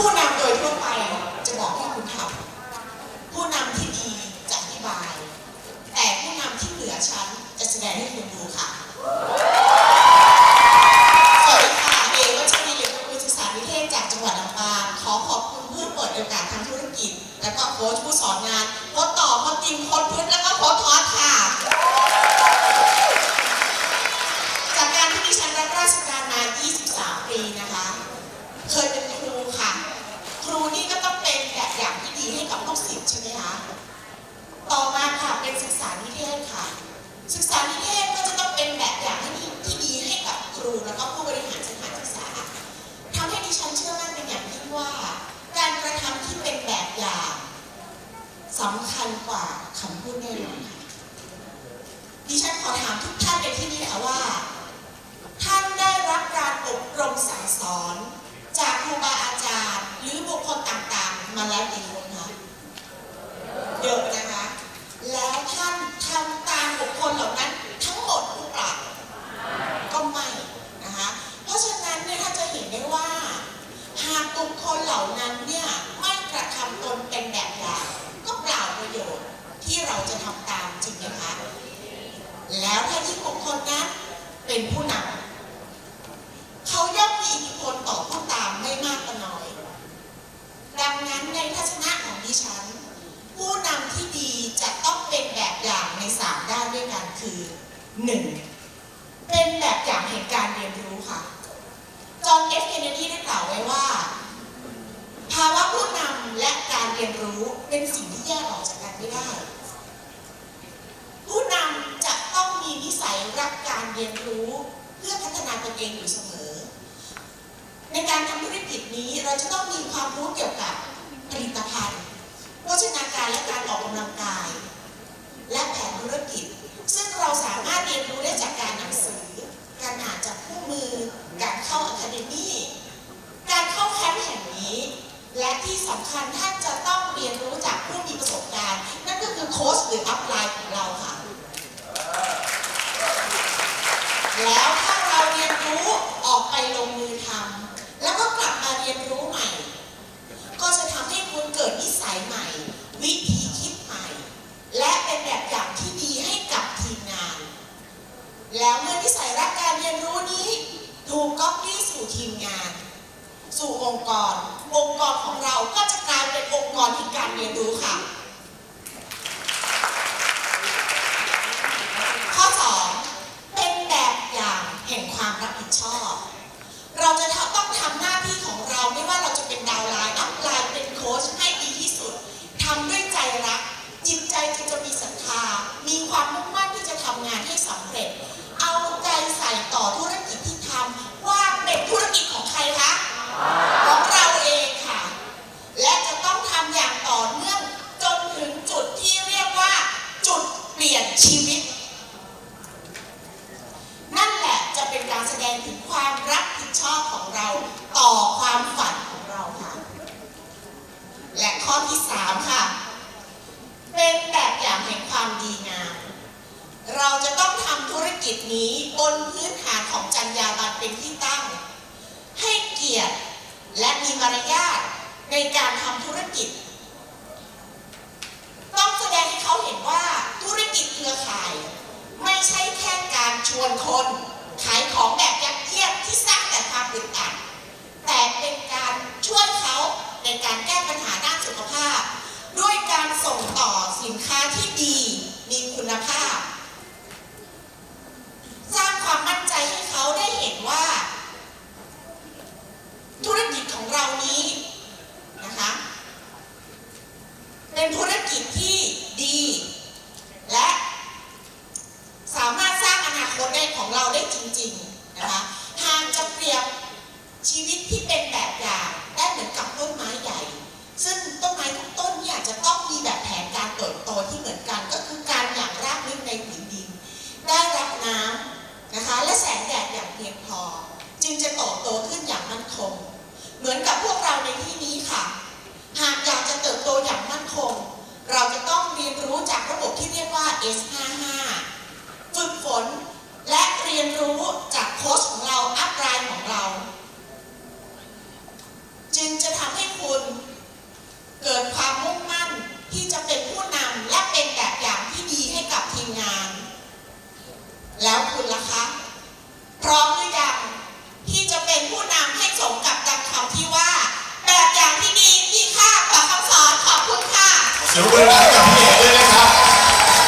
ผู้นำโดยทั่วไปจะบอกให้คุณทำผู้นำที่ดีจะอธิบาย แต่ผู้นำที่เหนือชั้นจะแสดงให้คุณดูค่ะสวัสดีค่ะเอวัชรีเหลือกุลศึกษานิเทศจากจังหวัดลำปางขอขอบคุณเพื่อเปิดโอกาสทางธุรกิจ และก็โค้ชผู้สอนงานโค้ชต่อโค้ชติมโค้ชพื้นแล้วก็โค้ชทอดค่ะจากการที่ดิฉันรับราชการมา 23 ปีนะคะ เคยเป็น รูนี่ก็ต้องเป็นแบบอย่างที่ดีให้กับลูกศิษย์ใช่ไหมคะ ต่อมาค่ะเป็นศึกษานิเทศค่ะ ศึกษานิเทศก็จะต้องเป็นแบบอย่างที่ดีที่ดีให้กับครูแล้วก็ผู้บริหารสถานศึกษาทำให้ดิฉันเชื่อมั่นเป็นอย่างยิ่งว่า การกระทำที่เป็นแบบอย่างสำคัญกว่าคำพูดแน่นอนค่ะดิฉันขอถามทุกท่านในที่นี้ค่ะว่า ท่านได้รับการอบรมสั่งสอน มาแล้วกี่คนคะเยอะนะคะ แล้วท่านทำตามบุคคลเหล่านั้นทั้งหมดหรือเปล่าก็ไม่นะคะเพราะฉะนั้นเนี่ยถ้านจะเห็นได้ว่า หากบุคคลเหล่านั้นเนี่ยไม่กระทำตนเป็นแบบอย่างก็เปล่าประโยชน์ที่เราจะทำตามจริงไหมคะแล้วถ้าที่บุคคลนั้นเป็นผู้นำเขาย่อมมีอิทธิพลต่อผู้ตามไม่มากก็น้อย ดังนั้นในทัศนะของดิฉัน ผู้นำที่ดีจะต้องเป็นแบบอย่างในสามด้านด้วยกันคือ หนึ่งเป็นแบบอย่างแห่งการเรียนรู้ค่ะ จอห์นเอฟเคนเนดีได้กล่าวไว้ว่า ภาวะผู้นำและการเรียนรู้เป็นสิ่งที่แยกออกจากกันไม่ได้ ผู้นำจะต้องมีนิสัยรักการเรียนรู้เพื่อพัฒนาตนเองอยู่เสมอ ในการทำธุรกิจนี้เราจะต้องมีความรู้เกี่ยวกับผลิตภัณฑ์โภชนาการและการออกกำลังกาย และแผนธุรกิจ ซึ่งเรารถเรียนรู้ได้จากการหนังสือ การอ่านจากคู่มือ การเข้าอะคาเดมี่การเข้าแคมป์แห่งนี้ และที่สำคัญท่านจะต้องเรียนรู้จากผู้มีประสบการณ์ นั่นก็คือโค้ชหรืออัพไลน์ของเราค่ะ แต่การเรียนรู้นี้ ถูกก๊อปปี้สู่ทีมงาน สู่องค์กร องค์กรของเราก็จะกลายเป็นองค์กรที่การเรียนรู้ค่ะ ข้อ 2 เป็นแบบอย่างแห่งความรับผิดชอบ เราจะต้องทำหน้าที่ของเราไม่ว่าเราจะเป็นดาวน์ไลน์อัพไลน์เป็นโค้ชให้ดีที่สุดทำด้วยใจรัก จิตใจจึงจะมีศรัทธา มีความมุ่งมั่นที่จะทำงานให้สำเร็จ เอาใจใส่ต่อธุรกิจที่ทำว่าเป็นธุรกิจของใครคะ ของเราเองค่ะ และจะต้องทำอย่างต่อเนื่องจนถึงจุดที่เรียกว่า จุดเปลี่ยนชีวิต นั่นแหละจะเป็นการแสดงถึงความรับผิดชอบของเราต่อความฝันของเราค่ะ และข้อที่สามค่ะ เป็นแบบอย่างแห่งความดีงาม เราจะต้องทำธุรกิจ นี้บนพื้นฐานของจรรยาบรรณเป็นที่ตั้ง ให้เกียรติและมีมารยาทในการทำธุรกิจ ต้องแสดงให้เขาเห็นว่าธุรกิจเครือข่าย ไม่ใช่แค่การชวนคน 55 ฝึกฝนและเรียนรู้จากโค้ชของเรา อัพไลน์ของเรา จึงจะทำให้คุณเกิดความมุ่งมั่นที่จะเป็นผู้นำและเป็นแบบอย่างที่ดีให้กับทีมงาน แล้วคุณล่ะคะ พร้อมหรือยังที่จะเป็นผู้นำให้สมกับดังคำที่ว่า แบบอย่างที่ดีมีค่ากว่าคำสอนขอบคุณค่ะ